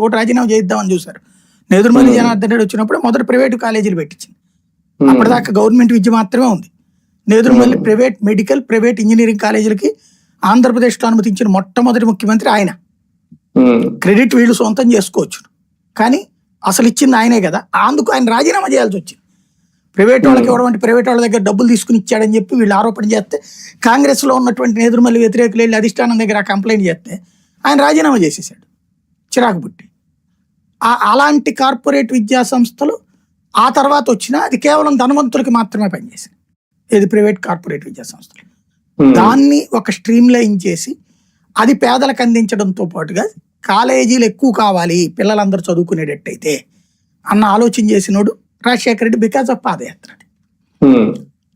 కూడా రాజీనామా చేద్దామని చూశారు. నెదురుమల్లి జనార్దన్ రెడ్డి వచ్చినప్పుడు మొదటి ప్రైవేటు కాలేజీలు పెట్టించింది. అప్పటిదాకా గవర్నమెంట్ విద్య మాత్రమే ఉంది. Nedurumalli private medical private engineering కాలేజీలకి ఆంధ్రప్రదేశ్లో అనుమతించిన మొట్టమొదటి ముఖ్యమంత్రి ఆయన. క్రెడిట్ వీళ్ళు సొంతం చేసుకోవచ్చు. కానీ అసలు ఇచ్చింది ఆయనే కదా. అందుకు ఆయన రాజీనామా చేయాల్సి వచ్చింది. ప్రైవేట్ వాళ్ళకి ఇవ్వడం అంటే ప్రైవేట్ వాళ్ళ దగ్గర డబ్బులు తీసుకుని ఇచ్చాడని చెప్పి వీళ్ళు ఆరోపణ చేస్తే కాంగ్రెస్లో ఉన్నటువంటి నేదురుమల్లి వ్యతిరేకులు వెళ్ళి అధిష్టానం దగ్గర కంప్లైంట్ చేస్తే ఆయన రాజీనామా చేసేసాడు. చిరాకు పుట్టి ఆ అలాంటి కార్పొరేట్ విద్యా సంస్థలు ఆ తర్వాత వచ్చినా అది కేవలం ధనవంతులకి మాత్రమే పనిచేసింది. ఇది ప్రైవేట్ కార్పొరేట్ విద్యా సంస్థలు. దాన్ని ఒక స్ట్రీమ్ లైన్ చేసి అది పేదలకు అందించడంతో పాటుగా కాలేజీలు ఎక్కువ కావాలి పిల్లలందరూ చదువుకునేటట్టయితే అన్న ఆలోచన చేసినోడు రాజశేఖర రెడ్డి బికాజ్ ఆఫ్ పాదయాత్ర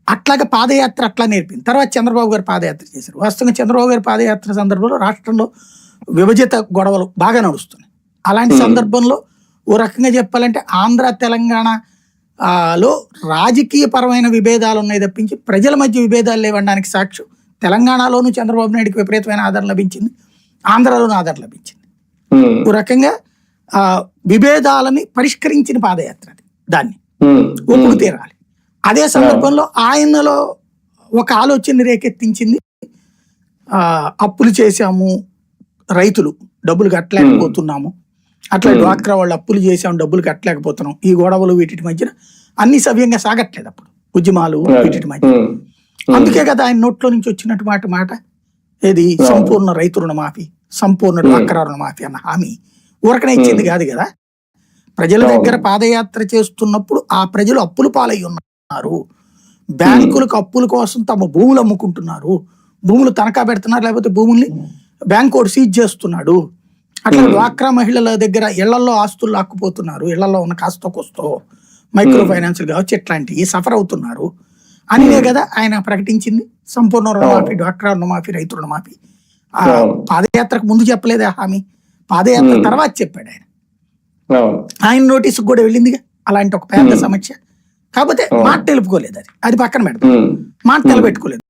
అట్లాగే పాదయాత్ర అట్లా నేర్పింది. తర్వాత చంద్రబాబు గారు పాదయాత్ర చేశారు. వాస్తవంగా చంద్రబాబు గారి పాదయాత్ర సందర్భంలో రాష్ట్రంలో విభజిత గొడవలు బాగా నడుస్తున్నాయి. అలాంటి సందర్భంలో ఓ రకంగా చెప్పాలంటే ఆంధ్ర తెలంగాణ లో రాజకీయ పరమైన విభేదాలు ఉన్నాయి తప్పించి ప్రజల మధ్య విభేదాలు లేవడానికి సాక్ష్యం తెలంగాణలోనూ చంద్రబాబు నాయుడుకి విపరీతమైన ఆదరణ లభించింది. ఆంధ్రలోనూ ఆదరణ లభించింది. ఓ రకంగా ఆ విభేదాలని పరిష్కరించిన పాదయాత్ర అది. దాన్ని ఉమ్, ఒప్పుకు తీరాలి అదే సందర్భంలో ఆయనలో ఒక ఆలోచన రేకెత్తించింది. అప్పులు చేశాము రైతులు డబ్బులు కట్టలేకపోతున్నాము. అట్లా. డ్వాక్రా వాళ్ళు అప్పులు చేసాము డబ్బులు కట్టలేకపోతున్నాం ఈ గొడవలు వీటి మధ్యన అన్ని సవ్యంగా సాగట్లేదు అప్పుడు. ఉద్యమాలు వీటి మధ్య అందుకే కదా ఆయన నోట్లో నుంచి వచ్చినట్టు మాట మాట ఏది? సంపూర్ణ రైతు రుణమాఫీ సంపూర్ణ డ్వాక్రా రుణమాఫీ అన్న హామీ. ఊరకనే ఇచ్చింది కాదు కదా. ప్రజల దగ్గర పాదయాత్ర చేస్తున్నప్పుడు ఆ ప్రజలు అప్పులు పాలై ఉన్నారు. బ్యాంకులకు అప్పుల కోసం తమ భూములు అమ్ముకుంటున్నారు. భూములు తనఖా పెడుతున్నారు లేకపోతే భూముల్ని బ్యాంక్ ఒకటి సీజ్ చేస్తున్నాడు. అట్లా డ్వాక్రా మహిళల దగ్గర ఇళ్ళలో ఆస్తులు లాక్కుపోతున్నారు. ఇళ్ళలో ఉన్న కాస్తో కోస్తో మైక్రో ఫైనాన్స్ కావచ్చు ఇట్లాంటివి సఫర్ అవుతున్నారు అనివే కదా ఆయన ప్రకటించింది. సంపూర్ణ రుణమాఫీ డ్వాక్రా రుణమాఫీ రైతు రుణమాఫీ. ఆ అవును. పాదయాత్రకు ముందు చెప్పలేదు హామీ. పాదయాత్ర Hmm. తర్వాత చెప్పాడు ఆయన. అవును ఆయన నోటీసు కూడా వెళ్ళిందిగా. అలాంటి ఒక పెద్ద Hmm. సమస్య. కాకపోతే. మాట తెలుపుకోలేదు అది. అది పక్కన పెడతాం. మాట నిలబెట్టుకోలేదు